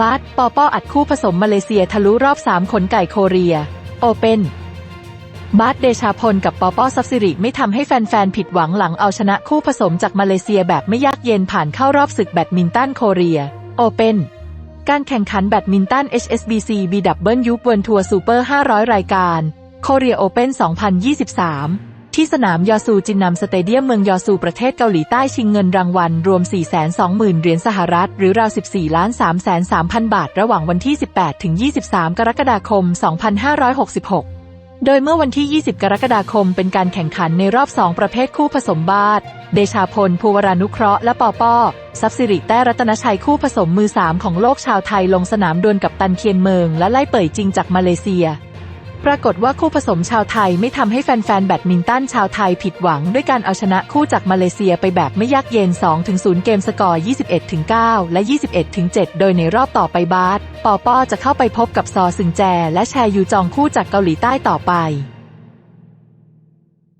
บาสปอปออัดคู่ผสมมาเลเซียทะลุรอบ 3 ขนไก่โคเรีย โอเปนบาสเดชาพลกับปอปอซับซิริไม่ทำให้แฟนๆ ผิดหวังหลังเอาชนะคู่ผสมจากมาเลเซียแบบไม่ยากเย็นผ่านเข้ารอบศึกแบดมินตันโคเรีย โอเปนการแข่งขันแบดมินตัน HSBC BW World Tour Super 500 รายการโคเรียโอเปน2023 ที่สนามยอซูจินนัมสเตเดียมเมืองยอซูประเทศเกาหลีใต้ชิงเงินรางวัล รวม 420,000 เหรียญสหรัฐ หรือราว 14ล้าน3 3 0 0 0 บาท ระหว่างวันที่ 18 ถึง 23 กรกฎาคม 2566 โดยเมื่อวันที่ 20 กรกฎาคมเป็นการแข่งขันในรอบ 2 ประเภทคู่ผสมบาสเดชาพล ภูวรานุเคราะห์ และปอปอซับซิริแต้รัตนชัยคู่ผสมมือ 3 ของโลกชาวไทยลงสนามดวลกับตันเคียนเมิงและไล่เป่ยจริงจากมาเลเซีย ปรากฏว่าคู่ผสมชาวไทยไม่ทำให้แฟนๆ แบดมินตันชาวไทยผิดหวัง ด้วยการเอาชนะคู่จากมาเลเซียไปแบบไม่ยากเย็น 2-0 เกมสกอร์ 21-9 และ 21-7 โดยในรอบต่อไปบาสปอปอจะเข้าไปพบกับซอซึงแจ และแชยูจองคู่จากเกาหลีใต้ต่อไป